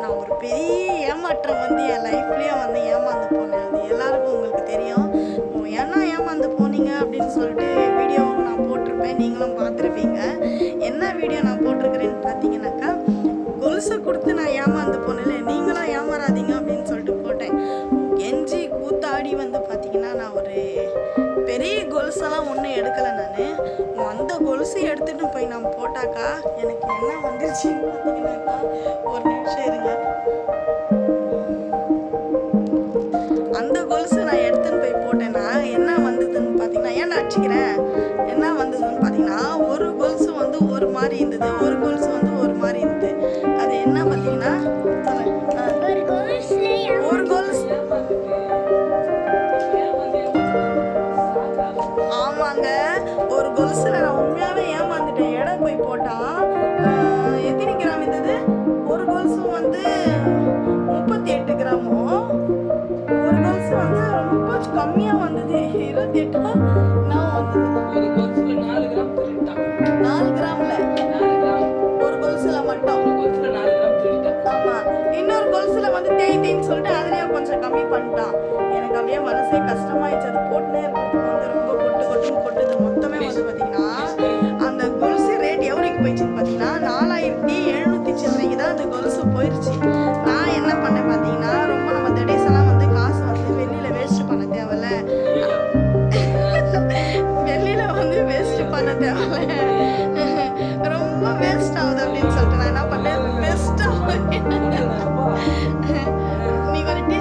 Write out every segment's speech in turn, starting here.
நான் ஒரு பெரிய ஏமாற்றம் வந்து என் லைஃப்லேயே வந்து ஏமாந்து போனேன். அது எல்லாருக்கும் உங்களுக்கு தெரியும். ஏன்னா ஏமாந்து போனீங்க அப்படின்னு சொல்லிட்டு வீடியோவும் நான் போட்டிருப்பேன். நீங்களும் பார்த்துருப்பீங்க. என்ன வீடியோ நான் போட்டிருக்கிறேன்னு பார்த்தீங்கன்னாக்கா கொலுசை கொடுத்து நான் ஏமா கொலுசெல்லாம் ஒன்றும் எடுக்கலை நான். அந்த கொலுசு எடுத்துகிட்டு போய் நான் போட்டாக்கா எனக்கு என்ன வந்துருச்சுன்னு பார்த்தீங்கன்னாக்கா ஒரு நிமிஷம் இருங்க. அந்த கொலுசு நான் எடுத்துன்னு போய் போட்டேன்னா என்ன வந்ததுன்னு பார்த்தீங்கன்னா ஏன் நான் அடிச்சுக்கிறேன்? என்ன வந்ததுன்னு பார்த்தீங்கன்னா ஒரு கொலுசு வந்து ஒரு மாதிரி இருந்தது. இருபத்தி எட்டா நான் வந்தது ஒரு கொலுசுல நாலு கிராம் திருட்டான் நாலு கிராம்ல நாலு கிராம் ஒரு கொலுசுல மட்டும்? ஒரு கொலுசுல நாலு கிராம் திருட்டான் ஆமா. இன்னொரு கொலுசுல வந்து தேய் தேய்ன்னு சொல்லிட்டு அதுலயே கொஞ்சம் கம்மி பண்ணிட்டான். எனக்கு அப்படியே மனசே கஷ்டமாயிடுச்சு. அது போட்டுனே இருக்கிறதுக்கு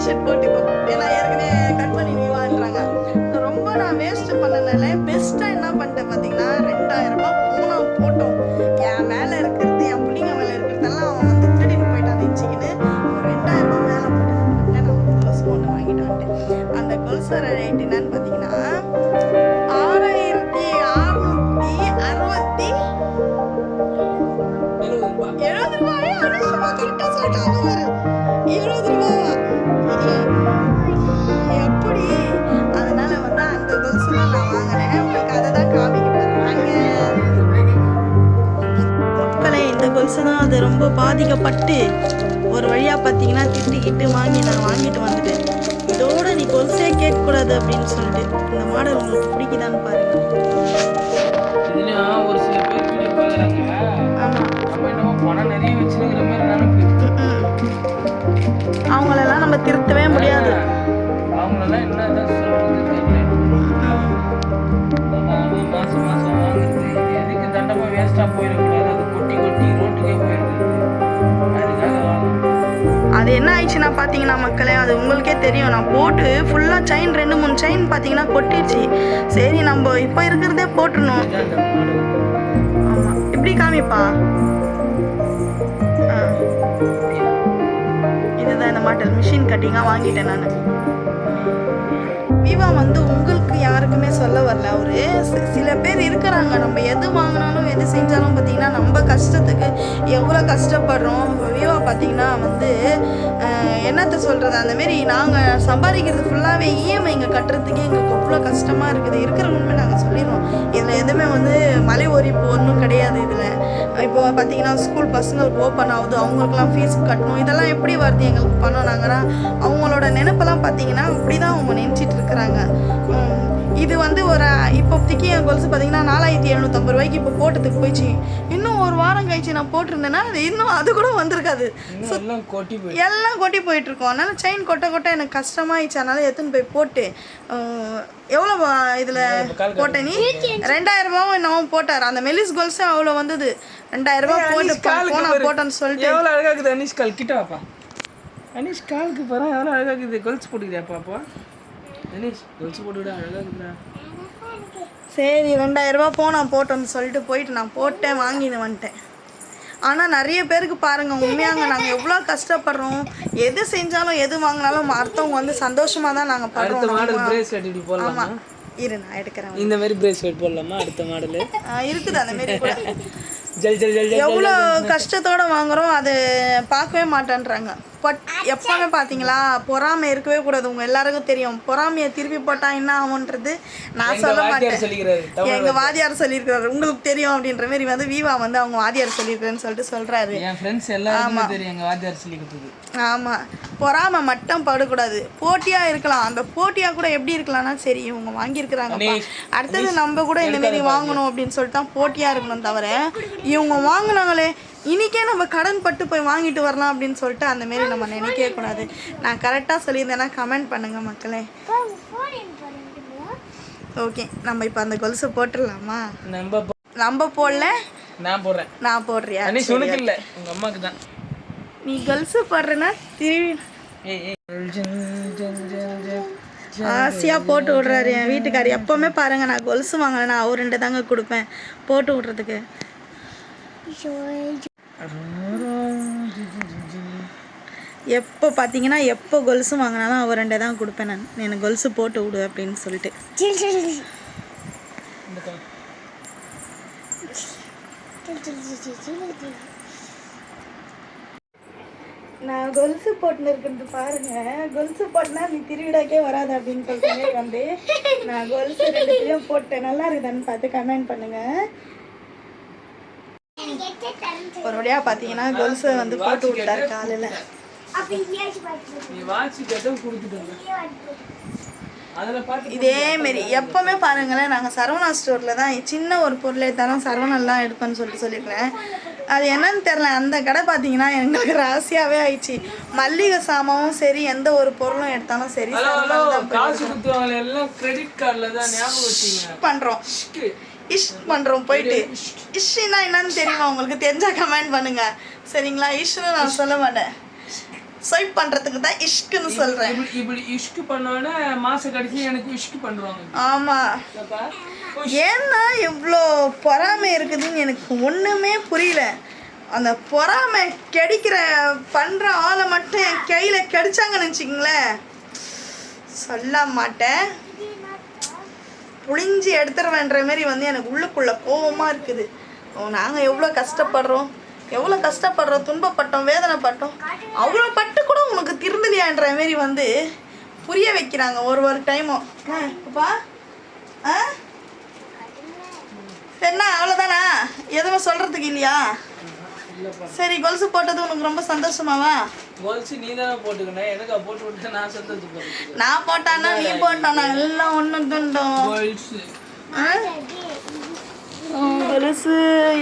ஷர்ட் ஒரு போட்டுக்கோ ஏன்னா ஏற்கனவே கட் பண்ணி நீ வாங்குறாங்க ரொம்ப நான் வேஸ்ட் பண்ணனால பெஸ்ட்டாக என்ன பண்ணிட்டேன் பார்த்தீங்கன்னா ரெண்டாயிரம் ரூபாய் போனோம் போட்டோம். என் மேலே இருக்கிறது என் பிள்ளைங்க மேலே இருக்கிறதெல்லாம் அவன் வந்து திருடிட்டு போயிட்டான் வச்சுக்கின்னு ஒரு ரெண்டாயிரம் ரூபாய் மேலே போட்டு நான் ஒரு கொலுசு ஒன்று வாங்கிட்டு வந்துட்டேன். அந்த கொலுசோட ரேட் என்னன்னு பார்த்தீங்கன்னா ஆறாயிரத்தி அறுநூத்தி அறுபத்தி எழுபது ரூபாய்? எழுபது ரூபாயா அனுஷமா கரெக்டாக சொல்லிட்டாங்க ஒரு எழுபது ரூபாவா? எப்படி? அதனால வந்து அந்த தான் நான் வாங்கினேன் உங்களுக்கு அதை தான் காமிக்க போகிறாங்க மக்களே இந்த கொலுசு தான் அது ரொம்ப பாதிக்கப்பட்டு ஒரு வழியாக பார்த்தீங்கன்னா திட்டிக்கிட்டு வாங்கி நான் வாங்கிட்டு வந்துட்டேன் இதோட நீ கொலுசே கேட்கக்கூடாது அப்படின்னு சொல்லிட்டு இந்த மாடல் உங்களுக்கு பிடிக்குதான்னு பாருங்க. இதுலயும் ஒரு சில பேர் ஆமாம் நம்ம என்னமோ பணம் நிறைய வச்சுருக்கிற மாதிரி நினைப்பு. அவங்களெல்லாம் நம்ம திருத்தவே முடியாது. அவங்களெல்லாம் மாசம் மாசம் வாங்குறது. எதுக்கு போயிடக்கூடாது? அது கொட்டி கொட்டி ரோட்டுக்கே போயிடுது அதுக்காக வாங்கணும் அது என்ன ஆயிடுச்சுன்னா பார்த்தீங்கன்னா மக்களே அது உங்களுக்கே தெரியும். நான் போட்டு ஃபுல்லாக செயின் ரெண்டு மூணு செயின் பார்த்தீங்கன்னா கொட்டிடுச்சு. சரி நம்ம இப்போ இருக்கிறதே மாடல் ஆமாம் இப்படி காமிப்பா? மாட்டல் மிஷின் கட்டிங்காக வாங்கிட்டேன் நான். விவா வந்து உங்களுக்கு யாருக்குமே சொல்ல வரல. அவரு சில பேர் இருக்கிறாங்க. நம்ம எது வாங்கினாலும் எது செஞ்சாலும் பார்த்தீங்கன்னா நம்ம கஷ்டத்துக்கு எவ்வளோ கஷ்டப்படுறோம். விவா பார்த்தீங்கன்னா வந்து என்னத்தை சொல்கிறது அந்தமாரி நாங்கள் சம்பாதிக்கிறது ஃபுல்லாகவே இஎம்ஐ இங்கே கட்டுறதுக்கே எங்களுக்கு அவ்வளோ கஷ்டமாக இருக்குது. இருக்கிற உண்மை நாங்கள் சொல்லிடுவோம் இதில் எதுவுமே வந்து மலை ஒரிப்பு ஒன்றும் பார்த்தீங்கன்னா ஸ்கூல் பசங்களுக்கு ஓப்பன் ஆகுது அவங்களுக்குலாம் ஃபீஸ் கட்டணும். இதெல்லாம் எப்படி வருது? எங்களுக்கு பண்ணோம் நாங்கன்னா அவங்களோட நினைப்பெல்லாம் பார்த்தீங்கன்னா இப்படி தான் அவங்க நினச்சிட்டு இருக்கிறாங்க. இது வந்து ஒரு இப்போதைக்கு என் கொலுசு பார்த்தீங்கன்னா நாலாயிரத்தி எழுநூற்றம்பது ரூபாய்க்கு இப்போ போட்டதுக்கு போயிடுச்சு. இன்னும் ஒரு வாரம் கழிச்சு நான் போட்டிருந்தேன்னா அது இன்னும் அது கூட வந்திருக்காது. எல்லாம் கொட்டி போயிடுது எல்லாம் கொட்டி போயிட்டு இருக்கோம் அதனால செயின் கொட்ட கொட்ட எனக்கு கஷ்டமாயிடுச்சு. அதனால எடுத்துன்னு போய் போட்டு எவ்வளோ இதில் கால் போட்ட நீ? ரெண்டாயிரம் ரூபாவும் என்னவோ போட்டார். அந்த மெலிஸ் கோல்ஸே அவ்வளோ வந்தது. ரெண்டாயிரம் ரூபாய் போட்டு போனா. போட்டேன்னு சொல்லிட்டு. எவ்வளோ அழகா இருக்குது அனீஷ் கால்? கிட்ட வாப்பா. அனீஷ் காலுக்கு பாரு எவ்வளோ அழகா இருக்குது? கொலுசு போட்டுக்கிறியா பாப்பா அனீஷ் கொலுசு போட்டுவிட அழகா இருக்குதா சரி ரெண்டாயிரம் ரூபாய் போனா போட்டோன்னு சொல்லிட்டு போயிட்டு நான் போட்டேன் வாங்கின்னு வந்துட்டேன். ஆனால் நிறைய பேருக்கு பாருங்க உண்மையாங்க நாங்கள் எவ்வளோ கஷ்டப்படுறோம். எது செஞ்சாலும் எது வாங்கினாலும் அடுத்தவங்க வந்து சந்தோஷமா தான் நாங்கள் போடலாமா? ஆமாம் இரு நான் எடுக்கிறேன். இந்த மாதிரி பிரேஸ்லெட் போடலாமா அடுத்த மாடலு இருக்குது அந்த மாரி கூட. ஜல் ஜல் ஜல் எவ்வளோ கஷ்டத்தோட வாங்குறோம் அது பார்க்கவே மாட்டேன்றாங்க. பட் எப்பவுமே பார்த்தீங்களா பொறாமை இருக்கவே கூடாது. உங்க எல்லாருக்கும் தெரியும். பொறாமையை திருப்பி போட்டா என்ன ஆகுன்றது நான் எங்க சொல்ல வாத்தியார் மாட்டேன். சொல்லிக்கிறாரு தமிழ் எங்க வாதியார் சொல்லியிருக்கிறாரு. உங்களுக்கு தெரியும் அப்படின்ற மாதிரி வந்து வீவா வந்து அவங்க வாதியார் சொல்லியிருக்கிறேன்னு சொல்லிட்டு சொல்றாரு. என் ஃப்ரெண்ட்ஸ் எல்லாருக்குமே தெரியும் எங்க வாத்தியார் சொல்லி கொடுத்தது ஆமா. பொறாமை மட்டும் படக்கூடாது. போட்டியா இருக்கலாம். அந்த போட்டியா கூட எப்படி இருக்கலாம்னா சரி இவங்க வாங்கியிருக்கிறாங்கப்பா. அடுத்தது நம்ம கூட இந்த மாதிரி வாங்கணும் அப்படின்னு சொல்லிட்டு தான் போட்டியா இருக்கணும் தவிர இவங்க வாங்குனாங்களே இன்னைக்கே நம்ம கடன் பட்டு போய் வாங்கிட்டு வரலாம் அப்படின்னு சொல்லிட்டு அந்த மாரி நம்ம நினைக்கவே கூடாது. நான் கரெக்டாக சொல்லியிருந்தேன்னா கமெண்ட் பண்ணுங்க மக்களே. ஓகே நம்ம இப்போ அந்த கொலுசை போட்டுடலாமா? நம்ம போ- நம்ம போடல? நான் போடுறேன். நான் போடுறியா? அனீஷ் உனக்கு இல்ல. உங்க அம்மாக்கு தான். நீ கொலுசு ஜன், ஜன். ஆசையாக போட்டு விட்றாரு என் வீட்டுக்கார். எப்போவுமே பாருங்க நான் கொலுசு வாங்கினேன் அவர் ரெண்டு தாங்க கொடுப்பேன். போட்டு விட்றதுக்கு. எப்போ பார்த்தீங்கன்னா எப்போ கொலுசு வாங்கினாலும் அவர் ரெண்டே தான் கொடுப்பேன் நான். எனக்கு கொலுசு போட்டு விடு அப்படின்னு சொல்லிட்டு. நான் கொலுசு போட்டுன்னு இருக்கிறது பாருங்க. கொலுசு போட்டுனா நீ திருவிழாக்கே வராது அப்படின்னு சொல்லிட்டு வந்து நான் கொலுசு ரெண்டுத்தையும் போட்டேன். நல்லா இருக்குதான்னு பார்த்து கமெண்ட் பண்ணுங்க. ஒரு வழியாக பார்த்தீங்கன்னா கொலுசை வந்து போட்டு விட்டாரு காலையில். நீ வாட்சி கேட்ட கொடுத்துட்டு அதுல பார்த்து இதே மாரி எப்பவுமே பாருங்களேன் நாங்கள் சரவணா ஸ்டோரில் தான் சின்ன ஒரு பொருள் எடுத்தாலும் சரவணன் தான் எடுப்பேன்னு சொல்லிட்டு சொல்லியிருக்கிறேன். அது என்னன்னு தெரில அந்த கடை பார்த்தீங்கன்னா எங்களுக்கு ராசியாகவே ஆயிடுச்சு. மல்லிகை சாமாவும் சரி எந்த ஒரு பொருளும் எடுத்தாலும் சரி பண்ணுறோம் இஷ் பண்ணுறோம் போயிட்டு. இஷ்னா என்னன்னு தெரியுமா? உங்களுக்கு தெரிஞ்சா கமெண்ட் பண்ணுங்க. சரிங்களா? இஷ்னு நான் சொல்ல மாட்டேன். ஸ்வைப் பண்ணுறதுக்கு தான் இஷ்குன்னு சொல்கிறேன் இப்படி இஷ்கு பண்ணோன்னே மாசம் கடைசி எனக்கு இஷ்கு பண்ணுவாங்க. ஆமாம்? ஏன்னா இவ்வளோ பொறாமை இருக்குதுன்னு எனக்கு ஒன்றுமே புரியல. அந்த பொறாமை கிடைக்கிற பண்ணுற ஆளை மட்டும் என் கையில் கிடைச்சாங்கன்னு வச்சுக்கங்களேன். சொல்ல மாட்டேன். புளிஞ்சு எடுத்துருவேன்ற மாரி வந்து எனக்கு உள்ளுக்குள்ளே கோவமாக இருக்குது. நாங்கள் எவ்வளோ கஷ்டப்படுறோம். எவ்வளோ கஷ்டப்படுறோம். துன்பப்பட்டோம் வேதனைப்பட்டோம். அவ்வளோ பட்டு கூட உனக்கு திருந்தலையான்ற மாரி வந்து புரிய வைக்கிறாங்க ஒரு ஒரு டைமும் அப்பா. ஆ? என்ன? அவ்வளோதானா எதுவும் சொல்கிறதுக்கு இல்லையா? சரி கொலுசு போட்டது உனக்கு ரொம்ப சந்தோஷமாவா? கொலுசு நீ தானே போட்டுக்கணும் எனக்கு போட்டு விட்டு நான் சந்தோஷப்படுறேன் நான் போட்டானா நீ போட்டானா எல்லாம் ஒன்று துண்டோம். கொலுசு கொலுசு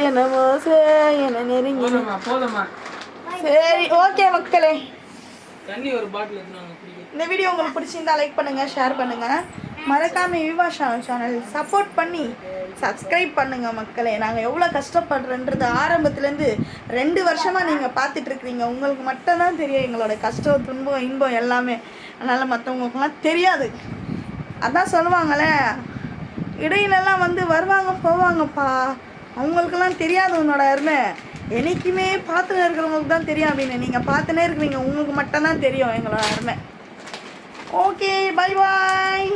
என்னமோ என்ன நெருங்கி. போதும்மா சரி ஓகே மக்களே. தண்ணி ஒரு பாட்டில் இந்த வீடியோ உங்களுக்கு பிடிச்சிருந்தா லைக் பண்ணுங்க ஷேர் பண்ணுங்க. மறக்காம விவா சேனல் சப்போர்ட் பண்ணி சப்ஸ்கிரைப் பண்ணுங்க மக்களே. நாங்கள் எவ்வளோ கஷ்டப்படுறோன்றது ஆரம்பத்துலேருந்து ரெண்டு வருஷமாக நீங்கள் பார்த்துட்ருக்குறீங்க உங்களுக்கு மட்டும்தான் தெரியும் எங்களோட கஷ்டம் துன்பம் இன்பம் எல்லாமே. அதனால் மற்றவங்களுக்குலாம் தெரியாது. அதான் சொல்லுவாங்களே இடையிலலாம் வந்து வருவாங்க போவாங்கப்பா. அவங்களுக்கெல்லாம் தெரியாது உன்னோட அருமை. என்னைக்குமே பார்த்துனே இருக்கிறவங்களுக்கு தான் தெரியும் அப்படின்னு. நீங்கள் பார்த்துனே இருக்கிறீங்க உங்களுக்கு மட்டும்தான் தெரியும் எங்களோட அருமை. Okay bye bye